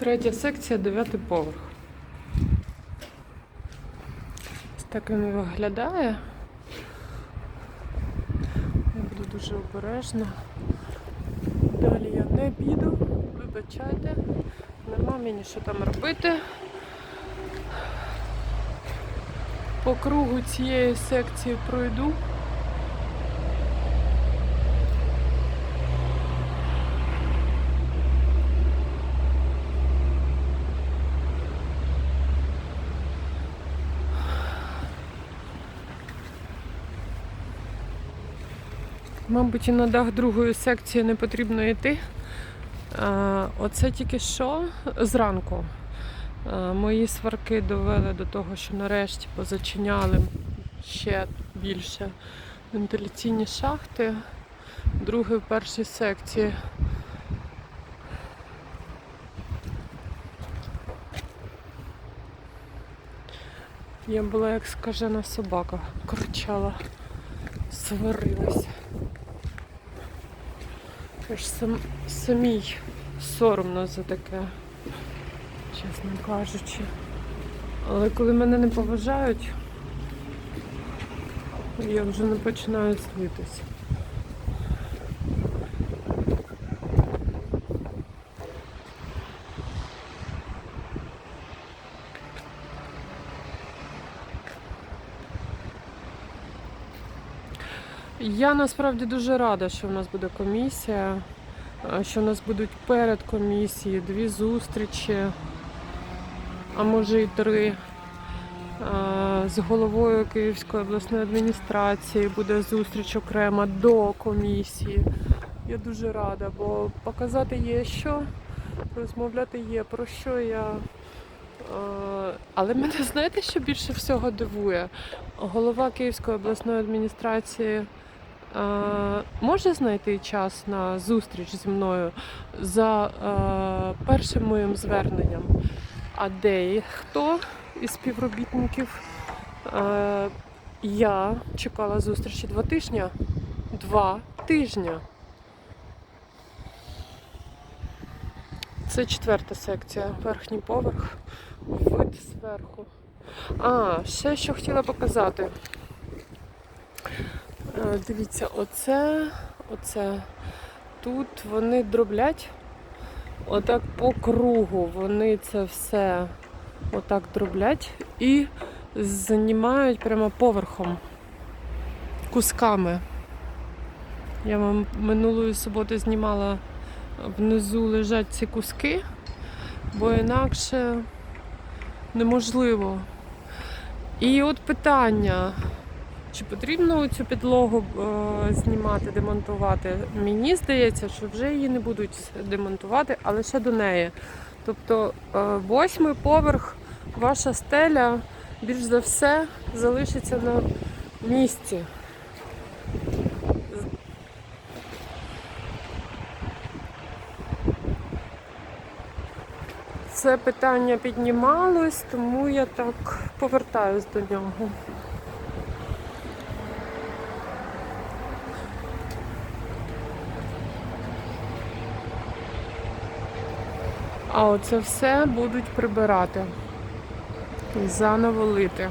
Третя секція, дев'ятий поверх. Ось так він виглядає. Я буду дуже обережна. Далі я не піду, вибачайте, нема мені що там робити. По кругу цієї секції пройду. Мабуть, і на дах другої секції не потрібно йти. Оце тільки що зранку. Мої сварки довели до того, що нарешті позачиняли ще більше вентиляційні шахти. Другий в першій секції. Я була як скажена собака, кричала, сварилася. Аж сам, самій соромно за таке, чесно кажучи. Але коли мене не поважають, я вже не починаю злитися. Я насправді дуже рада, що в нас буде комісія, що в нас будуть перед комісією дві зустрічі, а може і три. З головою Київської обласної адміністрації буде зустріч окрема до комісії. Я дуже рада, бо показати є що, розмовляти є про що я. Але мене знаєте, що більше всього дивує? Голова Київської обласної адміністрації може знайти час на зустріч зі мною за е, першим моїм зверненням. А де хто із співробітників? Е, я чекала зустрічі два тижні. Два тижні. Це четверта секція, верхній поверх, вид зверху. А, ще що хотіла показати. Е, Дивіться, оце, оце. Тут вони дроблять. Отак по кругу вони це все отак дроблять і знімають прямо поверхом, кусками. Я вам минулої суботи знімала внизу лежать ці куски, бо інакше неможливо. І от питання, чи потрібно цю підлогу е, знімати, демонтувати? Мені здається, що вже її не будуть демонтувати, а лише до неї. Тобто е, восьмий поверх, ваша стеля більш за все залишиться на місці. Це питання піднімалось, тому я так повертаюсь до нього. А оце все будуть прибирати і заново лити.